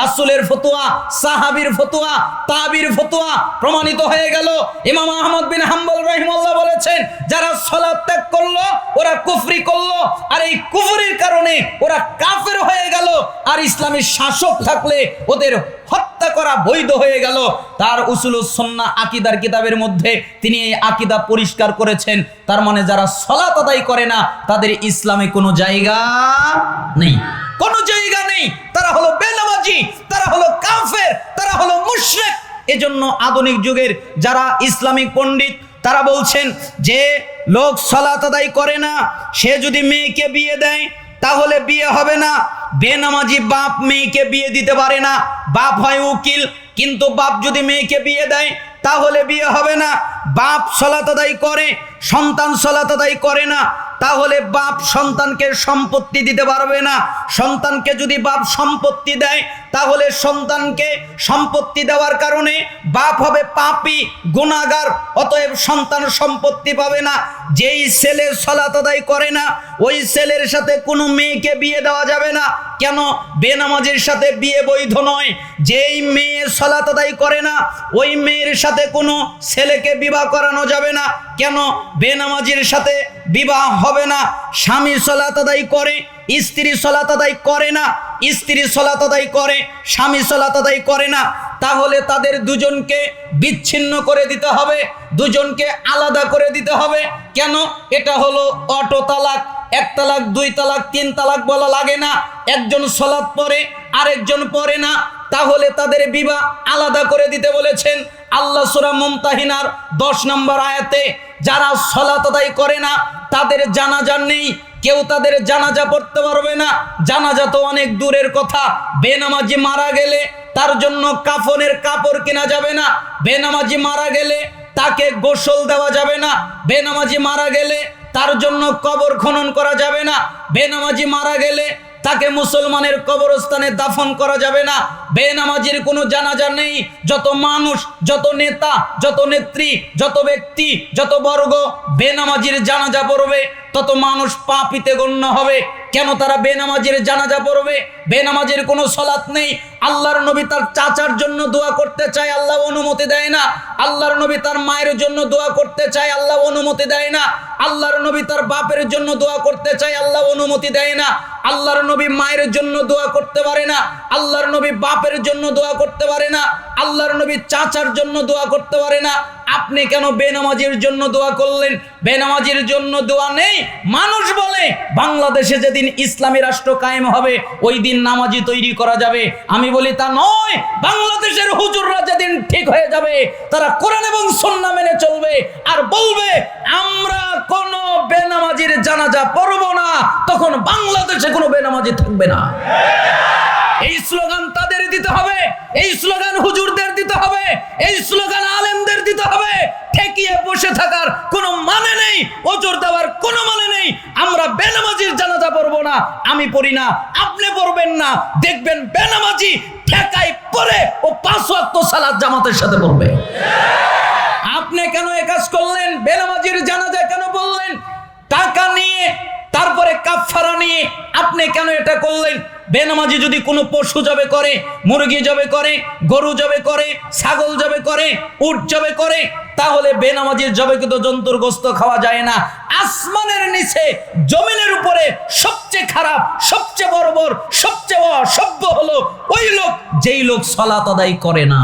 রাসূলের ফতুয়া, সাহাবীর ফতোয়া, তাবির ফতোয়া প্রমাণিত হয়ে গেল। ইমাম আহমদ বিন হাম্বল রহিমাল্লাহ বলেছেন, যারা সালাত ত্যাগ করল, ওরা কুফরি করল, আর এই কুফরির কারণে ওরা কাফের হয়ে গেল, আর ইসলামের শাসক থাকলে ওদের হত্যা করা বৈধ হয়ে গেল। তার উসুলুসন্না আকিদার কিতাবের মধ্যে তিনি এই আকিদা পরিষ্কার করেছেন। তার মানে যারা সলাত আদায় করে না, তাদের ইসলামে কোনো জায়গা নেই। কোনো জায়গা নেই। তারা হলো বেনামাজি তারা হলো কাফের, তারা হলো মুশরিক। এজন্য আধুনিক যুগের যারা ইসলামিক পণ্ডিত, তারা বলছেন যে লোক সলাত আদায় করে না, সে যদি মেয়েকে বিয়ে দেয়, তাহলে বিয়ে হবে না। বেনামাজি বাপ মেয়েকে বিয়ে দিতে পারে না। বাপ হয় উকিল, কিন্তু বাপ যদি মেয়েকে বিয়ে দেয়, তাহলে বিয়ে হবে না। বাপ সলাত আদায় করে, সন্তান সলাত আদায় করে না, তাহলে বাপ সন্তানকে সম্পত্তি দিতে পারবে না। সন্তানকে যদি বাপ সম্পত্তি দেয় তাহলে সন্তানকে সম্পত্তি দেওয়ার কারণে বাপ হবে পাপি গুণাগার অতএব সন্তান সম্পত্তি পাবে না। যেই ছেলে সলাত আদায় করে না, ওই ছেলের সাথে কোনো মেয়েকে বিয়ে দেওয়া যাবে না। কেন? বেনামাজের সাথে বিয়ে বৈধ নয়। যেই মেয়ে সলাত আদায় করে না, ওই মেয়ের সাথে কোনো ছেলেকে বিবাহ করানো যাবে না। কেন? বেনামাজির সাথে বিবাহ হবে না। স্বামী সলাত আদায় করে স্ত্রী সলাত আদায় করে না, স্ত্রী সলাত আদায় করে, স্বামী সলাত আদায় করে না, তাহলে তাদের দুজনকে বিচ্ছিন্ন করে দিতে হবে, দুজনকে আলাদা করে দিতে হবে। কেন? এটা হলো অটো তালাক, এক তালাক, দুই তালাক, তিন তালাক বলা লাগে না। একজন সলাৎ পরে আরেকজন পরে না। তাহলে তাদের বিবাহ আলাদা করে দিতে বলেছেন আল্লাহ সুরা মুমতাহিনার দশ নম্বর আয়াতে, যারা সলাত আদায় করে না, তাদের জানাজা নেই কেউ তাদের জানাজা পড়তে পারবে না। জানাজা তো অনেক দূরের কথা। বেনামাজি মারা গেলে তার জন্য কাফনের কাপড় কেনা যাবে না। বেনামাজি মারা গেলে তাকে গোসল দেওয়া যাবে না। বেনামাজি মারা গেলে তার জন্য কবর খনন করা যাবে না। বেনামাজি মারা গেলে তাকে মুসলমানের কবরস্থানে দাফন করা যাবে না। বেনামাজির কোনো জানাজা নেই। যত মানুষ, যত নেতা, যত নেত্রী, যত ব্যক্তি, যত বর্গ বেনামাজির জানাজা পড়বে। তত মানুষ পাপিতে গণ্য হবে। কেন তারা বেনামাজির জানাজা পড়বে? বেনামাজির কোনো সলাৎ নেই। আল্লাহর নবী তার চাচার জন্য দোয়া করতে চায়, আল্লাহ অনুমতি দেয় না। আল্লাহর নবী তার মায়ের জন্য দোয়া করতে চায়, আল্লাহ অনুমতি দেয় না। আল্লাহর নবী তার বাপের জন্য দোয়া করতে চায়, আল্লাহ অনুমতি দেয় না। আল্লাহর নবী মায়ের জন্য দোয়া করতে পারে না। আল্লাহর নবী বাপের জন্য দোয়া করতে পারে না। আল্লাহর নবী চাচার জন্য দোয়া করতে পারে না। আপনি কেন বেনামাজির জন্য দোয়া করলেন? বেনামাজির জন্য দোয়া নেই? মানুষ বলে, বাংলাদেশে যেদিন ইসলামী রাষ্ট্র কায়েম হবে ওই দিন নামাজি তৈরি করা যাবে। আমি বলি তা নয়। বাংলাদেশের হুজুররা যেদিন ঠিক হয়ে যাবে, তারা কোরআন এবং সন্না মেনে চলবে আর বলবে, আমরা কোন বেনামাজির জানাজা পড়ব না। তখন বাংলাদেশে কোনো বেনামাজি থাকবে না। এই স্লোগান তাদের দিতে হবে, এই স্লোগান হুজুরদের দিতে হবে, এই স্লোগান আলেমদের দিতে হবে। ঠেকিয়ে বসে থাকার কোনো মানে নেই, ওজোর দেওয়ার কোনো মানে নেই। আমরা বেনামাজির জানাজা পড়ব না, আমি পড়ি না, আপনি পড়বেন না। দেখবেন বেনামাজি ঠেকাই পরে ও পাঁচ ওয়াক্ত সালাত জামাতের সাথে পড়বে। আপনি কেন এ কাজ করলেন বেনামাজির জানাজা কেন বললেন টাকা নিয়ে তারপরে কাফারা নিয়ে আপনি কেন এটা করলেন? বেনামাজি যদি কোনো পশু জবে করে, মুরগি জবে করে, গরু জবে করে, ছাগল জবে করে, উট জবে করে, তাহলে বেনামাজির জবেকৃত জন্তুর গোস্ত খাওয়া যায় না। আসমানের নিচে, জমিনের উপরে সবচেয়ে খারাপ, সবচেয়ে বর্বর, সবচেয়ে অসভ্য হলো ওই লোক, যেই লোক সলাত আদায় করে না।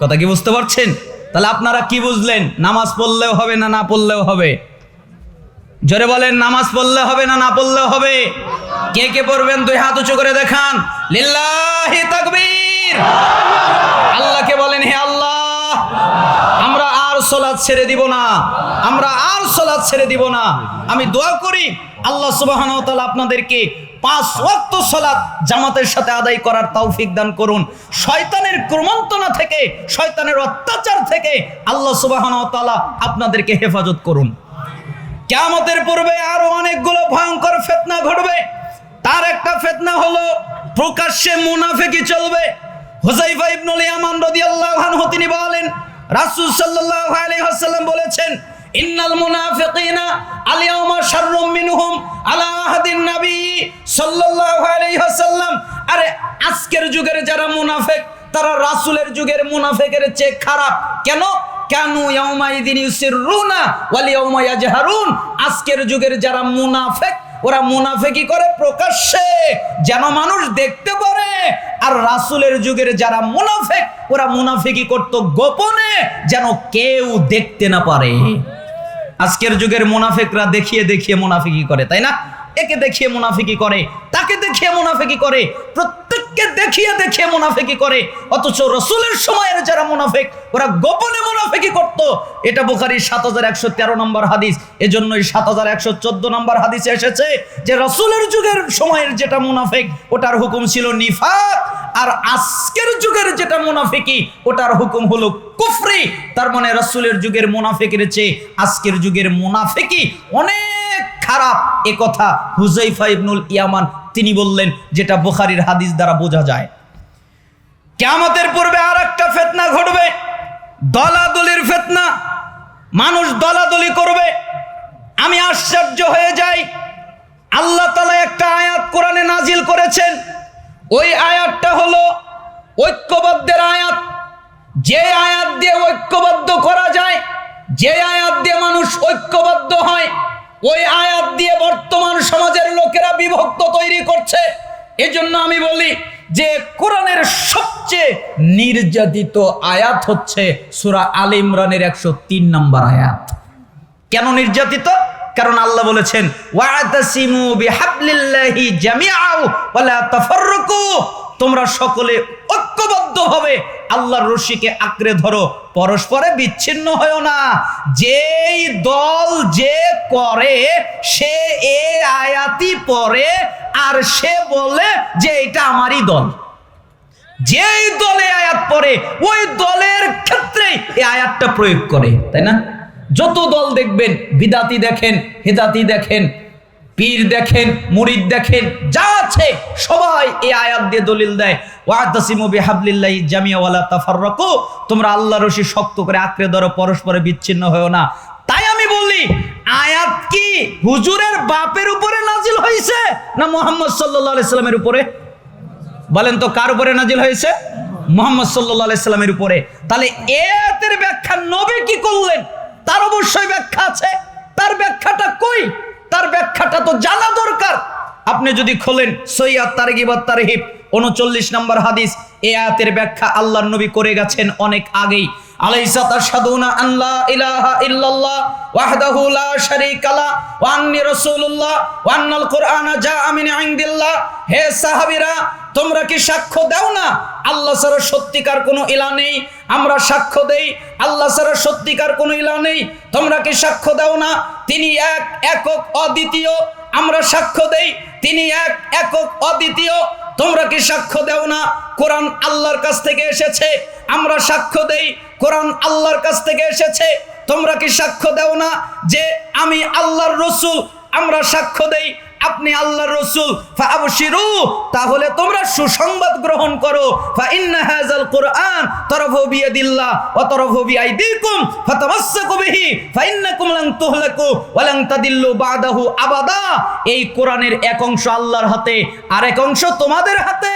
কথা কি বুঝতে পারছেন? তাহলে আপনারা কি বুঝলেন? নামাজ পড়লেও হবে না না পড়লেও হবে? জোরে বলেন, নামাজ পড়লে হবে না না পড়লে হবে? কে কে পড়বেন? দুই হাত উঁচু করে দেখান। লিল্লাহি তাকবীর। আল্লাহকে বলেন, হে আল্লাহ, আমরা আর সলাৎ ছেড়ে দিব না। আমরা আর সলাৎ ছেড়ে দিব না। আমি দোয়া করি, আল্লাহ সুবহানাহু ওয়া তাআলা আপনাদেরকে পাঁচ ওয়াক্ত সলাৎ জামাতের সাথে আদায় করার তৌফিক দান করুন। শয়তানের ক্রমন্তনা থেকে, শয়তানের অত্যাচার থেকে আল্লাহ সুবহানাহু ওয়া তাআলা আপনাদেরকে হেফাজত করুন। কেয়ামতের পূর্বে আরও অনেকগুলো ভয়ঙ্কর ফেতনা ঘটবে। তার একটা ফেতনা হলো, প্রকাশ্যে মুনাফেকি চলবে। হুজাইফা ইবনুল ইয়ামান রাদিয়াল্লাহু আনহু, তিনি বলেন, রাসূল সাল্লাল্লাহু আলাইহি ওয়াসাল্লাম বলেছেন, ইন্নাল মুনাফিকিনা আলিয়াউমা শাররুম মিনহুম আলা আহাদিন নবী সাল্লাল্লাহু আলাইহি ওয়াসাল্লাম। আরে, আজকের যুগের যারা মুনাফিক, তারা রাসূলের যুগের মুনাফিকের চেয়ে খারাপ। কেন? কেন ইয়াউমাইদিন ইউসিররুনা ওয়াল ইয়াউমা ইয়াজহারুন। আজকের যুগের যারা মুনাফিক, ওরা মুনাফিকি করে প্রকাশ্যে, যেন মানুষ দেখতে পারে। আর রাসুলের যুগের যারা মুনাফিক, ওরা মুনাফিকি করত গোপনে, যেন কেউ দেখতে না পারে। আজকের যুগের মুনাফিকরা দেখিয়ে দেখিয়ে মুনাফিকি করে, তাই না? একে দেখিয়ে মুনাফিকি করে, তাকে দেখিয়ে মুনাফিকি করে। প্রত্যেককে দেখিয়ে দেখিয়ে মুনাফিকি করে। অথচ রসুলের সময়ের যারা মুনাফিক, ওরা গোপনে মুনাফিকি করত। এটা বুখারি সাত হাজার একশো তেরো নম্বর হাদিস। এজন্যই সাত হাজার একশো চোদ্দ নম্বর হাদিসে এসেছে যে রসুলের যুগের সময়ের যেটা মুনাফিক, ওটার হুকুম ছিল নিফাক। আর আজকের যুগের যেটা মুনাফিকি, ওটার হুকুম হলো কুফরি। তার মানে রসুলের যুগের মুনাফিকের চেয়ে আজকের যুগের মুনাফিকি অনেক খারাপ এ কথা হুজাইফা ইবনুল ইয়ামান, তিনি বললেন, যেটা বুখারির হাদিস দ্বারা বোঝা যায়। কেয়ামতের পূর্বে আর একটা ফেতনা ঘটবে, দলাদলির ফেতনা। মানুষ দলাদলি করবে। আমি আশ্চর্য হয়ে যাই। আল্লাহ তালা একটা আয়াত কোরআনে নাজিল করেছেন। ওই আয়াতটা হলো ঐক্যবদ্ধের আয়াত। যে আয়াত দিয়ে ঐক্যবদ্ধ করা যায়, যে আয়াত দিয়ে মানুষ ঐক্যবদ্ধ হয় ওই আয়াত দিয়ে বর্তমান সমাজের লোকেরা বিভক্ত তৈরি করছে। এজন্য আমি বলি যে কোরআনের সবচেয়ে নির্যাতিত আয়াত হচ্ছে সুরা আল ইমরানের একশো তিন নম্বর আয়াত। কেন নির্যাতিত? কারণ আল্লাহ বলেছেন তোমরা সকলে ঐক্যবদ্ধভাবে আল্লাহর রশিকে আঁকড়ে ধরো, পরস্পরে বিচ্ছিন্ন হয়েও না। যেই দল যে করে, সে এ আয়াতি পরে আর সে বলে যে এটা আমারই দল। যেই দলে আয়াত পড়ে, ওই দলের ক্ষেত্রে এই আয়াতটা প্রয়োগ করে, তাই না? যত দল দেখবেন, বিদাতি দেখেন, হেদাতি দেখেন পীর দেখেন, মুরিদ দেখেন, যা আছে সবাই এই আয়াত দিয়ে দলিল দেয়। ওয়াতাসিমু বিহাবলিল্লাহি জামিয়া ওয়ালা তাফাররাকু, তোমরা আল্লাহ রশি শক্ত করে আঁকড়ে ধরো, পরস্পরে বিচ্ছিন্ন হয়েও না। তাই আমি বলি, আয়াত কি হুজুরের বাপের উপরে নাজিল হয়েছে না মোহাম্মদ সাল্লাল্লাহু আলাইহি সাল্লামের উপরে? বলেন তো, কার উপরে নাজিল হয়েছে? মোহাম্মদ সাল্লাহ আলাইস্লামের উপরে। তাহলে এতের ব্যাখ্যা নবী কি করলেন তার অবশ্যই ব্যাখ্যা আছে তার ব্যাখ্যাটা কই তার ব্যাখ্যাটা তো জানা দরকার আপনি যদি খোলেন, সৈয়াদ তারগিবাদ তারহিব, উনচল্লিশ নম্বর হাদিস, এ আয়াতের ব্যাখ্যা আল্লাহর নবী করে গেছেন অনেক আগেই। তোমরা কি সাক্ষ্য দাও না? আল্লাহ সত্যিকার কোনো ইলা নেই। আমরা সাক্ষ্য দেই, আল্লাহ সত্যিকার কোনো ইলা নেই। তোমরা কি সাক্ষ্য দাও না? তিনি এক, একক, অদ্বিতীয়। আমরা সাক্ষ্য দেই তিনি এক একক অদ্বিতীয়। তোমরা কি সাক্ষ্য দেও না? কোরআন আল্লাহর কাছ থেকে এসেছে। আমরা সাক্ষ্য দেই, কোরআন আল্লাহর কাছ থেকে এসেছে। তোমরা কি সাক্ষ্য দেও না যে আমি আল্লাহর রসুল? আমরা সাক্ষ্য দেই আপনি আল্লাহর রসুল ফাবশিরু তাহলে তোমরা সুসংবাদ গ্রহণ করো। ফা ইন্না হাযাল কুরআন বিয়াদিল্লাহ ওয়া বিআইদিকুম ফাতামাসসাকু বিহি, ফা ইন্নাকুম লান তুহলাকু ওয়া লান তাদিল্লু বাদাহু আবাদা। এই কোরআনের এক অংশ আল্লাহর হাতে আর এক অংশ তোমাদের হাতে।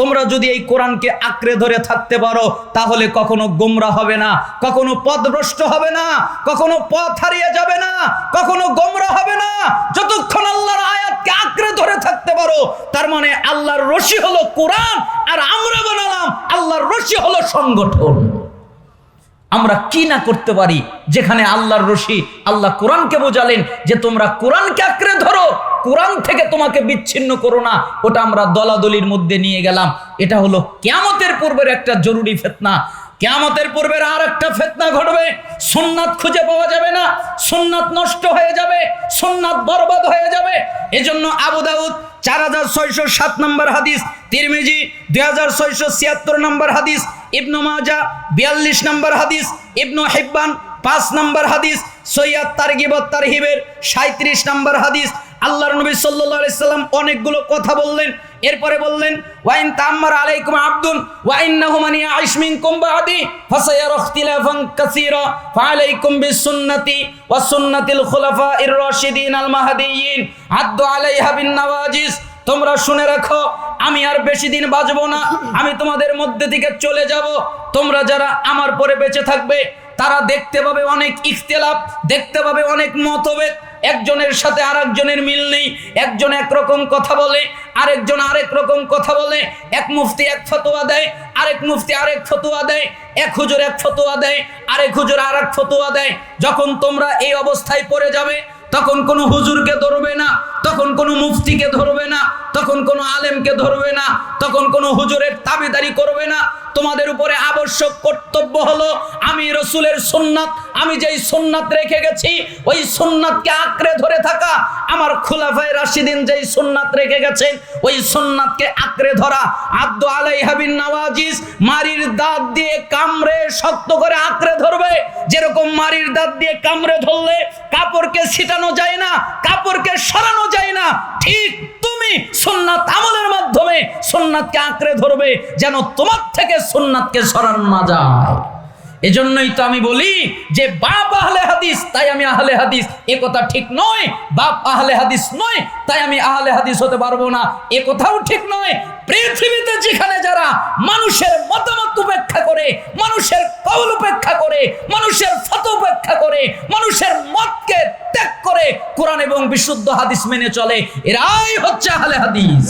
তোমরা যদি এই কোরআনকে আঁকড়ে ধরে থাকতে পারো, তাহলে কখনো গোমরা হবে না, কখনো পথভ্রষ্ট হবে না, কখনো পথ হারিয়ে যাবে না, কখনো গোমরা হবে না। যতক্ষণ আল্লাহর আয়াতকে আঁকড়ে ধরে থাকতে পারো। তার মানে আল্লাহর রশি হলো কোরআন, আর আমরা বানালাম আল্লাহর রশি হলো সংগঠন। আমরা কি না করতে পারি? যেখানে আল্লাহর রশি, আল্লাহ কোরআনকে বোঝালেন যে তোমরা কোরআনকে আঁকড়ে ধরো, কোরআন থেকে তোমাকে বিচ্ছিন্ন করো না। ওটা আমরা দলাদলির মধ্যে নিয়ে গেলাম। এটা হলো কেয়ামতের পূর্বের একটা জরুরি ফেতনা। কেয়ামতের পূর্বের আর একটা ফেতনা ঘটবে। সুন্নাত খুঁজে পাওয়া যাবে না। সুন্নাত নষ্ট হয়ে যাবে। সুন্নাত বরবাদ হয়ে যাবে। এজন্য আবু দাউদ চার হাজার ছয়শো সাত নম্বর হাদিস, তিরমিজি দুই হাজার ছয়শো ছিয়াত্তর নম্বর হাদিস, ইবনু মাজা বিয়াল্লিশ নম্বর হাদিস, ইবনু হিব্বান পাঁচ নম্বর হাদিস, সৈয়াদ তারগিবত তারহিবের সাঁত্রিশ নম্বর হাদিস। আল্লাহর নবী আলাইহি সাল্লাম অনেকগুলো কথা বললেন। এরপরে বললেন, ওয়াইন তাম্মার আলাইকুম আব্দুন, ওয়াইন্নাহু মান ইয়াইশ মিনকুম বাদি ফাসায়ারা ইখতিলাফান কাসীরা, ফাআলাইকুম বিসুন্নতি ওয়া সুন্নাতিল খুলাফাইর রাশিদিন আল মাহদিয়িন আদ্দু আলাইহা বিন নওয়াজিস তোমরা শুনে রাখো, আমি আর বেশি দিন বাঁচবো না, আমি তোমাদের মধ্যে থেকে চলে যাব, তোমরা যারা আমার পরে বেঁচে থাকবে, তারা দেখতে পাবে অনেক ইখতিলাফ, দেখতে পাবে অনেক মতভেদ একজনের সাথে আরেকজনের মিল নেই। একজন একরকম কথা বলে, আরেকজন আরেক রকম কথা বলে। এক মুফতি এক ফতোয়া দেয়, আরেক মুফতি আরেক ফতোয়া দেয়। এক হুজুর এক ফতোয়া দেয়, আরেক হুজুর আরেক ফতোয়া দেয়। যখন তোমরা এই অবস্থায় পড়ে যাবে তখন কোনো হুজুরকে ধরবে না, তখন কোনো মুফতিকে ধরবে না, তখন কোনো আলেমকে ধরবে না, তখন কোনো হুজুরের তাবিদারি করবে না। তোমাদের উপরে আবশ্যক কর্তব্য হলো, আমি রসুলের সুন্নাত, আমি যেই সুন্নাত রেখে গেছি, ওই সুন্নাতকে আঁকড়ে ধরে থাকা। আমার খুলাফায় রাশিদিন যেই সুন্নাত রেখে গেছেন, ওই সুন্নাতকে আঁকড়ে ধরা। আব্দ আলাই হাবিন নওয়াজিস মারির দাঁত দিয়ে কামড়ে শক্ত করে আঁকড়ে ধরবে। যেরকম মারির দাঁত দিয়ে কামড়ে ধরলে, কাপড়কে ছিটানো যায় না, কাপড়কে সরানো যায় না। ঠিক তুমি সোননাথ আমলের মাধ্যমে সোননাথকে আঁকড়ে ধরবে, যেন তোমার থেকে সোননাথকে সরানো না যায়। এজন্যই তো আমি বলি যে বাপ আহলে হাদিস, তাই আমি আহলে হাদিস। এ কথা ঠিক নয়, বাপ আহলে হাদিস নয়, তাই আমি আহলে হাদিস হতে পারব না। এ কথাও ঠিক নয়, পৃথিবীতে যেখানে যারা মানুষের মতামত উপেক্ষা করে, মানুষের কবল উপেক্ষা করে, মানুষের ফত উপেক্ষা করে, মানুষের মতকে ত্যাগ করে কোরআন এবং বিশুদ্ধ হাদিস মেনে চলে, এরাই হচ্ছে আহলে হাদিস।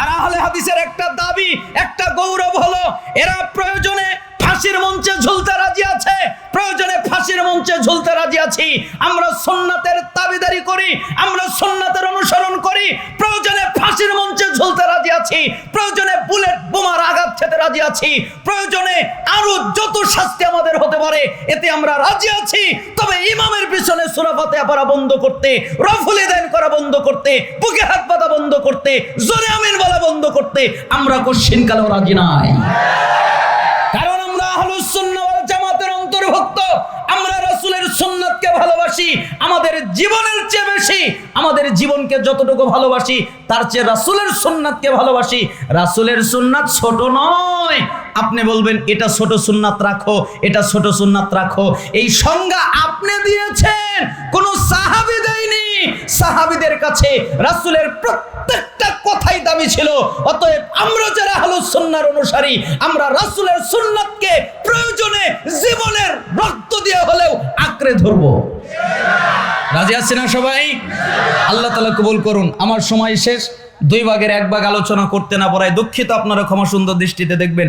আর আহলে হাদিসের একটা দাবি, একটা গৌরব হলো, এরা প্রয়োজনে ফাঁসির মঞ্চে ঝুলতে রাজি আছে? প্রয়োজনে ফাঁসির মঞ্চে ঝুলতে রাজি আছি। আমরা সুন্নাতের দাবিদারি করি, আমরা সুন্নাতের অনুসরণ করি। প্রয়োজনে ফাঁসির মঞ্চে ঝুলতে রাজি আছি। প্রয়োজনে বুলেট বোমার আঘাত খেতে রাজি আছি। প্রয়োজনে আরও যত শাস্তি আমাদের হতে পারে, এতে আমরা রাজি আছি। তবে ইমামের পিছনে সুরাফাতে পড়া বন্ধ করতে, রফুলি দেন করা বন্ধ করতে, বুকে হাত পাতা বন্ধ করতে, জোরে আমিন বলা বন্ধ করতে আমরা কোশ্চিন কালেও রাজি নাই। জামাতের অন্তর্ভুক্ত। আমরা রাসূলের ভালোবাসি, আমাদের জীবনের চেয়ে বেশি, আমাদের জীবনকে যতটুকু ভালোবাসি, তার চেয়ে রাসূলের সুন্নাতকে ভালোবাসি। রাসূলের সুন্নাত ছোট নয়। আপনি বলবেন, এটা ছোট সুন্নাত রাখো, এটা ছোট সুন্নাত রাখো। এই সংজ্ঞা আপনি দিয়েছেন, কোন সাহাবী দেয়নি। সাহাবীদের কাছে রাসূলের প্রত্যেকটা কথাই দামি ছিল। অতএব আমরা যারা হলো সুন্নার অনুসারী, আমরা রাসূলের সুন্নাতকে প্রয়োজনে জীবনের রক্ত দিয়ে হলেও আঁকড়ে ধরবো। রাজি আছে না সবাই? আল্লাহ তালা কবুল করুন। আমার সময় শেষ। দুই ভাগের এক ভাগ আলোচনা করতে না পারায় দুঃখিত। আপনারা ক্ষমা সুন্দর দৃষ্টিতে দেখবেন।